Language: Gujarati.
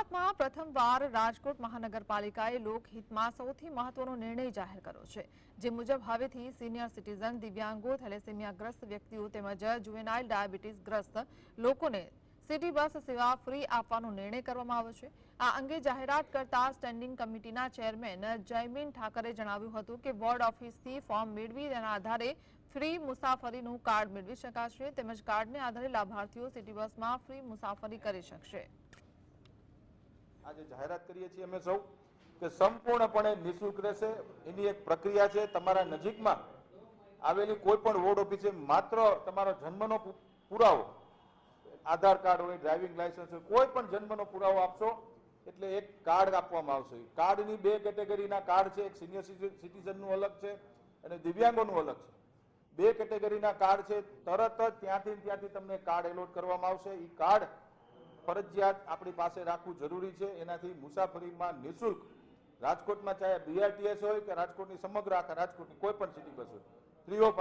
ગુજરાતમાં પ્રથમવાર રાજકોટ મહાનગરપાલિકાએ લોકહિતમાં સૌથી મહત્વનો નિર્ણય જાહેર કર્યો છે. જે મુજબ હવેથી સિનિયર સિટીઝન, દિવ્યાંગો, થેલેસેમિયાગ્રસ્ત વ્યક્તિઓ તેમજ જુવેનાઇલ ડાયાબિટીસ લોકોને સિટી બસ સેવા ફ્રી આપવાનો નિર્ણય કરવામાં આવ્યો છે. આ અંગે જાહેરાત કરતા સ્ટેન્ડિંગ કમિટીના ચેરમેન જયમીન ઠાકરે જણાવ્યું હતું કે વોર્ડ ઓફિસથી ફોર્મ મેળવી તેના આધારે ફ્રી મુસાફરીનું કાર્ડ મેળવી શકાશે તેમજ કાર્ડને આધારે લાભાર્થીઓ સિટી બસમાં ફ્રી મુસાફરી કરી શકશે. આજે જાહેરાત કરીએ છીએ અમે સૌ કે સંપૂર્ણપણે નિઃશુલ્ક રહેશે. એની એક પ્રક્રિયા છે, તમારા નજીકમાં આવેલી કોઈ પણ વોર્ડ ઓફિસે માત્ર તમારો જન્મનો પુરાવો, આધાર કાર્ડ હોય, ડ્રાઇવિંગ લાયસન્સ હોય, કોઈ પણ જન્મનો પુરાવો આપશો, એટલે એક કાર્ડ આપવામાં આવશે. કાર્ડની બે કેટેગરીના કાર્ડ છે, એક સિનિયર સિટીઝનનું અલગ છે અને દિવ્યાંગોનું અલગ છે. બે કેટેગરીના કાર્ડ છે, તરત જ ત્યાંથી ત્યાંથી તમને કાર્ડ એલોટ કરવામાં આવશે. એ કાર્ડ ફરજિયાત આપણી પાસે રાખવું જરૂરી છે. એનાથી મુસાફરીમાં નિઃશુલ્ક રાજકોટમાં ચાહે બીઆરટીએસ હોય કે રાજકોટની સમગ્ર આખા રાજકોટની કોઈ પણ સિટી બસ હોય ઓફ